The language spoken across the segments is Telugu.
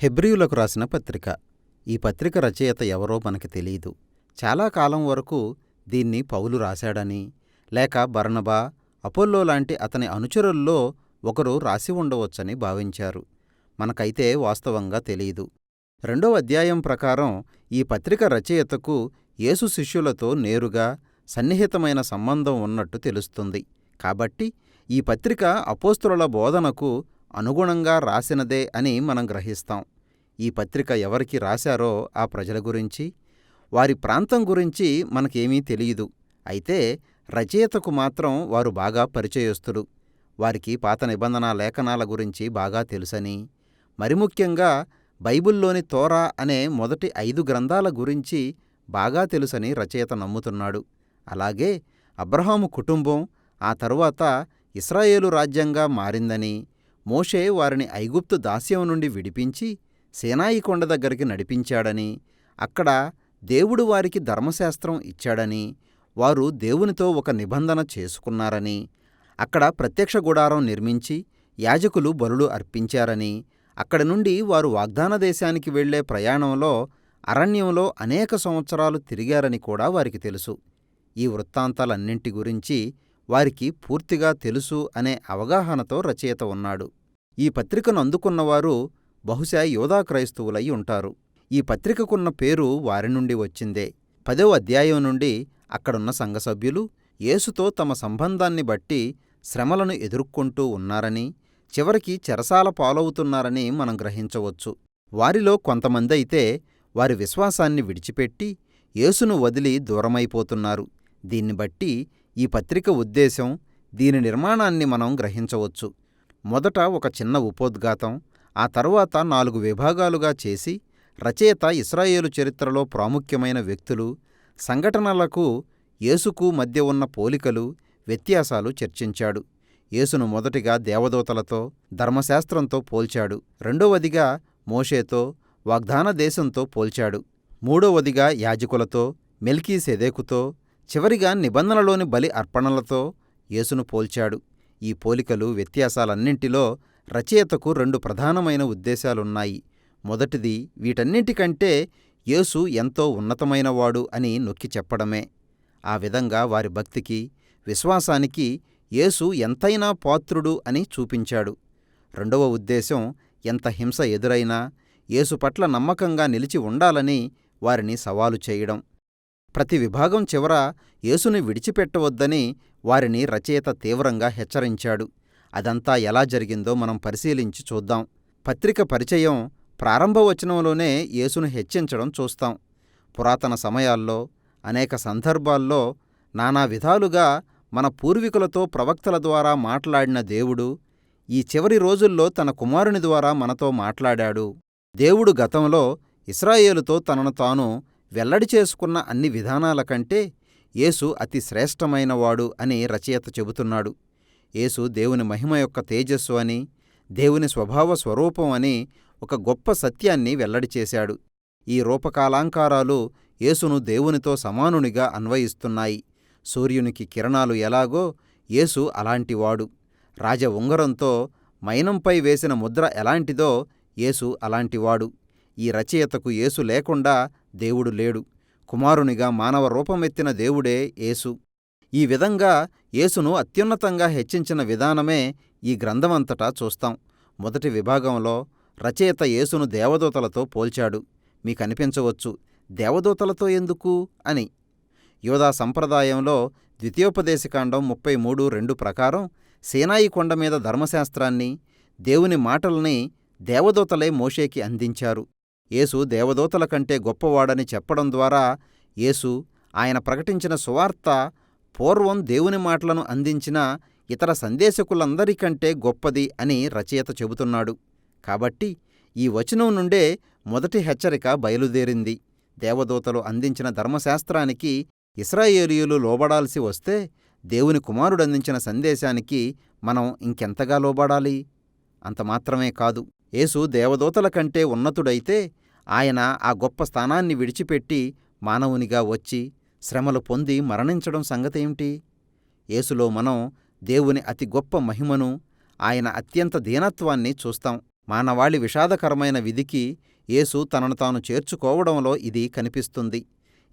హెబ్రియులకు రాసిన పత్రిక. ఈ పత్రిక రచయిత ఎవరో మనకి తెలీదు. చాలా కాలం వరకు దీన్ని పౌలు రాశాడని లేక బర్ణబా అపోల్లో లాంటి అతని అనుచరుల్లో ఒకరు రాసి ఉండవచ్చని భావించారు. మనకైతే వాస్తవంగా తెలీదు. రెండో అధ్యాయం ప్రకారం ఈ పత్రిక రచయితకు యేసు శిష్యులతో నేరుగా సన్నిహితమైన సంబంధం ఉన్నట్టు తెలుస్తుంది. కాబట్టి ఈ పత్రిక అపోస్తుల బోధనకు అనుగుణంగా రాసినదే అని మనం గ్రహిస్తాం. ఈ పత్రిక ఎవరికి రాశారో ఆ ప్రజల గురించి వారి ప్రాంతం గురించి మనకేమీ తెలియదు. అయితే రచయితకు మాత్రం వారు బాగా పరిచయస్తులు. వారికి పాత నిబంధన లేఖనాల గురించి బాగా తెలుసని మరి ముఖ్యంగా బైబిల్లోని తోరా అనే మొదటి ఐదు గ్రంథాల గురించి బాగా తెలుసని రచయిత నమ్ముతున్నాడు. అలాగే అబ్రహాము కుటుంబం ఆ తరువాత ఇస్రాయేలు రాజ్యంగా మారిందని మోషే వారిని ఐగుప్తు దాస్యం నుండి విడిపించి సేనాయి కొండ దగ్గరికి నడిపించాడని అక్కడ దేవుడు వారికి ధర్మశాస్త్రం ఇచ్చాడని వారు దేవునితో ఒక నిబంధన చేసుకున్నారని అక్కడ ప్రత్యక్ష గుడారం నిర్మించి యాజకులు బలులు అర్పించారని అక్కడి నుండి వారు వాగ్దాన దేశానికి వెళ్ళే ప్రయాణంలో అరణ్యంలో అనేక సంవత్సరాలు తిరిగారని కూడా వారికి తెలుసు. ఈ వృత్తాంతాలన్నింటి గురించి వారికి పూర్తిగా తెలుసు అనే అవగాహనతో రచయిత ఉన్నాడు. ఈ పత్రికను అందుకున్నవారు బహుశా యోధా క్రైస్తవులై ఉంటారు. ఈ పత్రికకున్న పేరు వారి నుండి వచ్చిందే. పదో అధ్యాయం నుండి అక్కడున్న సంఘసభ్యులు యేసుతో తమ సంబంధాన్ని బట్టి శ్రమలను ఎదుర్కొంటూ ఉన్నారని చివరికి చెరసాల పాలవుతున్నారని మనం గ్రహించవచ్చు. వారిలో కొంతమందైతే వారి విశ్వాసాన్ని విడిచిపెట్టి యేసును వదిలి దూరమైపోతున్నారు. దీన్ని బట్టి ఈ పత్రిక ఉద్దేశం దీని నిర్మాణాన్ని మనం గ్రహించవచ్చు. మొదట ఒక చిన్న ఉపోద్ఘాతం ఆ తరువాత నాలుగు విభాగాలుగా చేసి రచయిత ఇస్రాయేలు చరిత్రలో ప్రాముఖ్యమైన వ్యక్తులు సంఘటనలకు యేసుకు మధ్య ఉన్న పోలికలు వ్యత్యాసాలు చర్చించాడు. యేసును మొదటిగా దేవదూతలతో ధర్మశాస్త్రంతో పోల్చాడు. రెండవదిగా మోషేతో వాగ్దాన దేశంతో పోల్చాడు. మూడవదిగా యాజకులతో మెల్కీసెదేకుతో చివరిగా నిబంధనలోని బలి అర్పణలతో యేసును పోల్చాడు. ఈ పోలికలు వ్యత్యాసాలన్నింటిలో రచయితకు రెండు ప్రధానమైన ఉద్దేశాలున్నాయి. మొదటిది వీటన్నింటికంటే యేసు ఎంతో ఉన్నతమైనవాడు అని నొక్కి చెప్పడమే. ఆ విధంగా వారి భక్తికి విశ్వాసానికి యేసు ఎంతైనా పాత్రుడు అని చూపించాడు. రెండవ ఉద్దేశం ఎంత హింస ఎదురైనా యేసు పట్ల నమ్మకంగా నిలిచి ఉండాలని వారిని సవాలు చేయడం. ప్రతి విభాగం చివర యేసుని విడిచిపెట్టవద్దని వారిని రచయిత తీవ్రంగా హెచ్చరించాడు. అదంతా ఎలా జరిగిందో మనం పరిశీలించి చూద్దాం. పత్రిక పరిచయం ప్రారంభవచనంలోనే యేసును హెచ్చించడం చూస్తాం. పురాతన సమయాల్లో అనేక సందర్భాల్లో నానా విధాలుగా మన పూర్వీకులతో ప్రవక్తల ద్వారా మాట్లాడిన దేవుడు ఈ చివరి రోజుల్లో తన కుమారుని ద్వారా మనతో మాట్లాడాడు. దేవుడు గతంలో ఇస్రాయేలుతో తనను తాను వెల్లడి చేసుకున్న అన్ని విధానాల కంటే యేసు అతి శ్రేష్టమైనవాడు అని రచయిత చెబుతున్నాడు. యేసు దేవుని మహిమ యొక్క తేజస్సు అని దేవుని స్వభావ స్వరూపం అని ఒక గొప్ప సత్యాన్ని వెల్లడి చేశాడు. ఈ రూపకాలాంకారాలు యేసును దేవునితో సమానునిగా అన్వయిస్తున్నాయి. సూర్యునికి కిరణాలు ఎలాగో యేసు అలాంటివాడు. రాజ ఉంగరంతో మైనంపై వేసిన ముద్ర ఎలాంటిదో యేసు అలాంటివాడు. ఈ రచయితకు యేసు లేకుండా దేవుడు లేడు. కుమారునిగా మానవ రూపమెత్తిన దేవుడే యేసు. ఈ విధంగా యేసును అత్యున్నతంగా హెచ్చించిన విధానమే ఈ గ్రంథమంతటా చూస్తాం. మొదటి విభాగంలో రచయిత యేసును దేవదూతలతో పోల్చాడు. మీకనిపించవచ్చు దేవదూతలతో ఎందుకు అని. యోధా సంప్రదాయంలో ద్వితీయోపదేశకాండం ముప్పై మూడు రెండు ప్రకారం సేనాయి కొండ మీద ధర్మశాస్త్రాన్ని దేవుని మాటల్ని దేవదూతలే మోషేకి అందించారు. యేసు దేవదూతల కంటే గొప్పవాడని చెప్పడం ద్వారా యేసు ఆయన ప్రకటించిన సువార్త పూర్వం దేవుని మాటలను అందించిన ఇతర సందేశకులందరికంటే గొప్పది అని రచయిత చెబుతున్నాడు. కాబట్టి ఈ వచనం నుండే మొదటి హెచ్చరిక బయలుదేరింది. దేవదూతలు అందించిన ధర్మశాస్త్రానికి ఇస్రాయేలీయులు లోబడాల్సి వస్తే దేవుని కుమారుడందించిన సందేశానికి మనం ఇంకెంతగా లోబడాలి? అంతమాత్రమే కాదు. యేసు దేవదూతల కంటే ఉన్నతుడైతే ఆయన ఆ గొప్ప స్థానాన్ని విడిచిపెట్టి మానవునిగా వచ్చి శ్రమలు పొంది మరణించడం సంగతేమిటి? యేసులో మనం దేవుని అతి గొప్ప మహిమను ఆయన అత్యంత దీనత్వాన్ని చూస్తాం. మానవాళి విషాదకరమైన విధికి యేసు తనను తాను చేర్చుకోవడంలో ఇది కనిపిస్తుంది.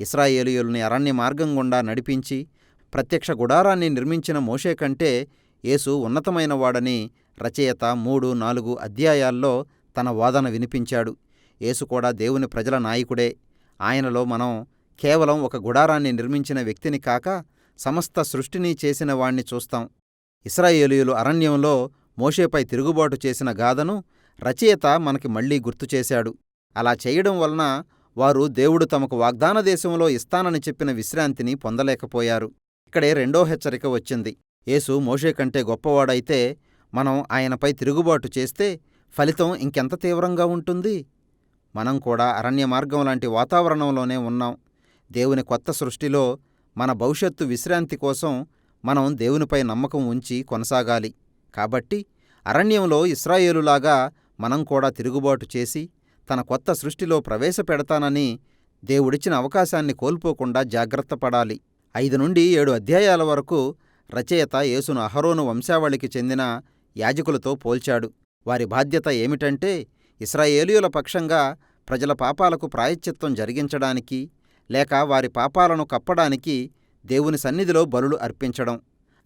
ఇస్రాయేలీయుల్ని అరణ్య మార్గం గుండా నడిపించి ప్రత్యక్ష గుడారాన్ని నిర్మించిన మోషే కంటే యేసు ఉన్నతమైనవాడని రచయిత మూడు నాలుగు అధ్యాయాల్లో తన వాదన వినిపించాడు. యేసు కూడా దేవుని ప్రజల నాయకుడే. ఆయనలో మనం కేవలం ఒక గుడారాన్ని నిర్మించిన వ్యక్తిని కాక సమస్త సృష్టిని చేసిన వాణ్ణి చూస్తాం. ఇస్రాయేలీయులు అరణ్యంలో మోషేపై తిరుగుబాటు చేసిన గాథను రచయిత మనకి మళ్ళీ గుర్తు చేశాడు. అలా చేయడం వలన వారు దేవుడు తమకు వాగ్దాన దేశంలో ఇస్తానని చెప్పిన విశ్రాంతిని పొందలేకపోయారు. ఇక్కడే రెండో హెచ్చరిక వచ్చింది. యేసు మోషే కంటే గొప్పవాడైతే మనం ఆయనపై తిరుగుబాటు చేస్తే ఫలితం ఇంకెంత తీవ్రంగా ఉంటుంది? మనం కూడా అరణ్య మార్గం లాంటి వాతావరణంలోనే ఉన్నాం. దేవుని కొత్త సృష్టిలో మన భవిష్యత్తు విశ్రాంతి కోసం మనం దేవునిపై నమ్మకం ఉంచి కొనసాగాలి. కాబట్టి అరణ్యంలో ఇస్రాయేలులాగా మనం కూడా తిరుగుబాటు చేసి తన కొత్త సృష్టిలో ప్రవేశపెడతానని దేవుడిచ్చిన అవకాశాన్ని కోల్పోకుండా జాగ్రత్త పడాలి. ఐదు నుండి ఏడు అధ్యాయాల వరకు రచయిత యేసును అహరోను వంశావళికి చెందిన యాజకులతో పోల్చాడు. వారి బాధ్యత ఏమిటంటే ఇస్రాయేలీయుల పక్షంగా ప్రజల పాపాలకు ప్రాయశ్చిత్తం జరిగించడానికి లేక వారి పాపాలను కప్పడానికి దేవుని సన్నిధిలో బలులు అర్పించడం.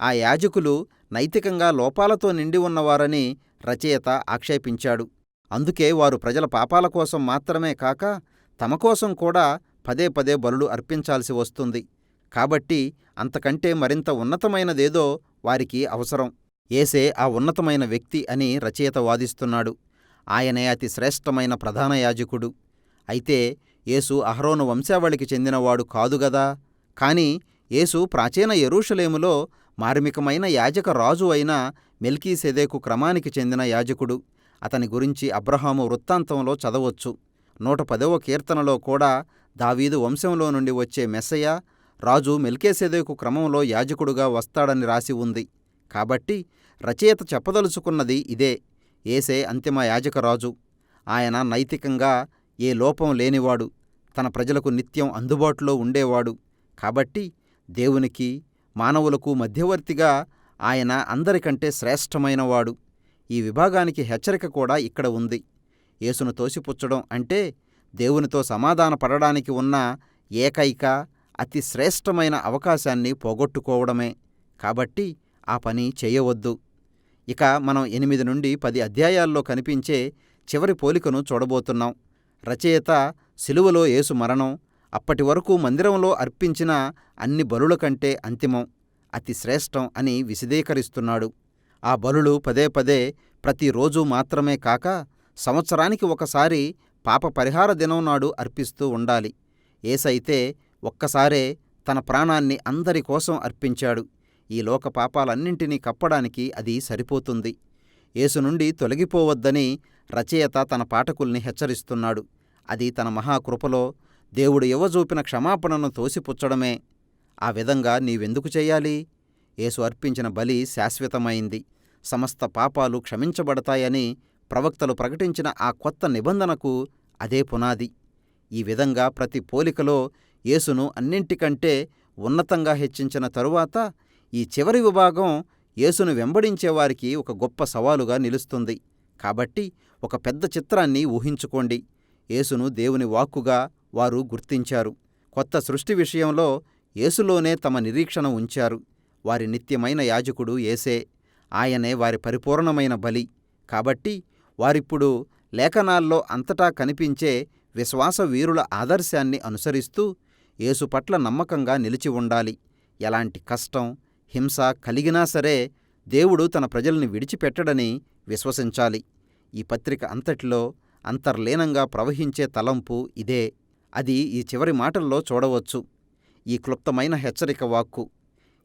ఆ యాజకులు నైతికంగా లోపాలతో నిండి ఉన్నవారని రచయిత ఆక్షేపించాడు. అందుకే వారు ప్రజల పాపాల కోసం మాత్రమే కాక తమ కోసం కూడా పదే పదే బలులు అర్పించాల్సి వస్తుంది. కాబట్టి అంతకంటే మరింత ఉన్నతమైనదేదో వారికి అవసరం. ఏసే ఆ ఉన్నతమైన వ్యక్తి అని రచయిత వాదిస్తున్నాడు. ఆయనే అతి శ్రేష్టమైన ప్రధాన యాజకుడు. అయితే యేసు అహరోను వంశావళికి చెందినవాడు కాదుగదా కాని యేసు ప్రాచీన యెరూషలేములో మార్మికమైన యాజక రాజు అయిన మెల్కీసెదేకు క్రమానికి చెందిన యాజకుడు. అతని గురించి అబ్రహాము వృత్తాంతంలో చదవచ్చు. నూట పదవ కీర్తనలో కూడా దావీదు వంశంలో నుండి వచ్చే మెస్సయ రాజు మెల్కేసెదెకు క్రమంలో యాజకుడుగా వస్తాడని రాసి ఉంది. కాబట్టి రచయిత చెప్పదలుచుకున్నది ఇదే. ఏసే అంతిమ యాజకరాజు. ఆయన నైతికంగా ఏ లోపం లేనివాడు. తన ప్రజలకు నిత్యం అందుబాటులో ఉండేవాడు. కాబట్టి దేవునికి మానవులకు మధ్యవర్తిగా ఆయన అందరికంటే శ్రేష్టమైనవాడు. ఈ విభాగానికి హెచ్చరిక కూడా ఇక్కడ ఉంది. యేసును తోసిపుచ్చడం అంటే దేవునితో సమాధాన పడడానికి ఉన్న ఏకైక అతి శ్రేష్టమైన అవకాశాన్ని పోగొట్టుకోవడమే. కాబట్టి ఆ పని చేయవద్దు. ఇక మనం ఎనిమిది నుండి పది అధ్యాయాల్లో కనిపించే చివరి పోలికను చూడబోతున్నాం. రచయిత శిలువలో యేసు మరణం అప్పటి వరకు మందిరంలో అర్పించిన అన్ని బలుల కంటే అంతిమం అతి శ్రేష్టం అని విశదీకరిస్తున్నాడు. ఆ బలులు పదే పదే ప్రతిరోజూ మాత్రమే కాక సంవత్సరానికి ఒకసారి పాప పరిహార దినం నాడు అర్పిస్తూ ఉండాలి. ఏసైతే ఒక్కసారే తన ప్రాణాన్ని అందరి కోసం అర్పించాడు. ఈ లోక పాపాలన్నింటినీ కప్పడానికి అది సరిపోతుంది. యేసు నుండి తొలగిపోవద్దని రచయిత తన పాఠకుల్ని హెచ్చరిస్తున్నాడు. అది తన మహాకృపలో దేవుడు ఇవ్వజూపిన క్షమాపణను తోసిపుచ్చడమే. ఆ విధంగా నీవెందుకు చెయ్యాలి యేసు అర్పించిన బలి శాశ్వతమైంది. సమస్త పాపాలు క్షమించబడతాయని ప్రవక్తలు ప్రకటించిన ఆ కొత్త నిబంధనకు అదే పునాది. ఈ విధంగా ప్రతి పోలికలో యేసును అన్నింటికంటే ఉన్నతంగా హెచ్చించిన తరువాత ఈ చివరి విభాగం యేసును వెంబడించేవారికి ఒక గొప్ప సవాలుగా నిలుస్తుంది. కాబట్టి ఒక పెద్ద చిత్రాన్ని ఊహించుకోండి. యేసును దేవుని వాక్కుగా వారు గుర్తించారు. కొత్త సృష్టి విషయంలో యేసులోనే తమ నిరీక్షణ ఉంచారు. వారి నిత్యమైన యాజకుడు ఏసే ఆయనే వారి పరిపూర్ణమైన బలి. కాబట్టి వారిప్పుడు లేఖనాల్లో అంతటా కనిపించే విశ్వాస వీరుల ఆదర్శాన్ని అనుసరిస్తూ యేసు పట్ల నమ్మకంగా నిలిచి ఉండాలి. ఎలాంటి కష్టం హింస కలిగినా సరే దేవుడు తన ప్రజల్ని విడిచిపెట్టడని విశ్వసించాలి. ఈ పత్రిక అంతటిలో అంతర్లీనంగా ప్రవహించే తలంపు ఇదే. అది ఈ చివరి మాటల్లో చూడవచ్చు. ఈ క్లుప్తమైన హెచ్చరిక వాక్కు.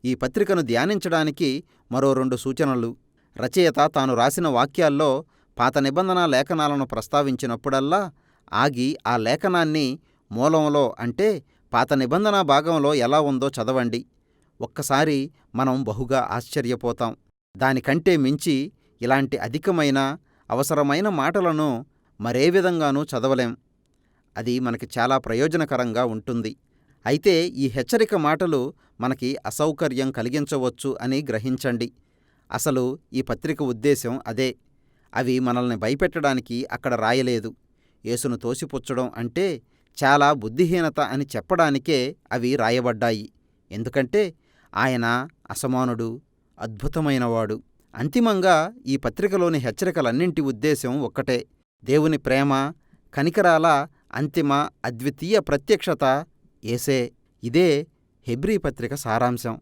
ఈ పత్రికను ధ్యానించడానికి మరో రెండు సూచనలు. రచయిత తాను రాసిన వాక్యాల్లో పాత నిబంధన లేఖనాలను ప్రస్తావించినప్పుడల్లా ఆగి ఆ లేఖనాన్ని మూలంలో అంటే పాత నిబంధన భాగంలో ఎలా ఉందో చదవండి. ఒక్కసారి మనం బహుగా ఆశ్చర్యపోతాం. దానికంటే మించి ఇలాంటి అధికమైన అవసరమైన మాటలను మరే విధంగానూ చదవలేం. అది మనకి చాలా ప్రయోజనకరంగా ఉంటుంది. అయితే ఈ హెచ్చరిక మాటలు మనకి అసౌకర్యం కలిగించవచ్చు అని గ్రహించండి. అసలు ఈ పత్రిక ఉద్దేశం అదే. అవి మనల్ని భయపెట్టడానికి అక్కడ రాయలేదు. యేసును తోసిపుచ్చడం అంటే చాలా బుద్ధిహీనత అని చెప్పడానికే అవి రాయబడ్డాయి. ఎందుకంటే ఆయన అసమానుడు అద్భుతమైనవాడు. అంతిమంగా ఈ పత్రికలోని హెచ్చరికలన్నింటి ఉద్దేశం ఒక్కటే. దేవుని ప్రేమ కనికరాల అంతిమ అద్వితీయ ప్రత్యక్షత ఏసే ఇదే హెబ్రీ పత్రిక సారాంశం.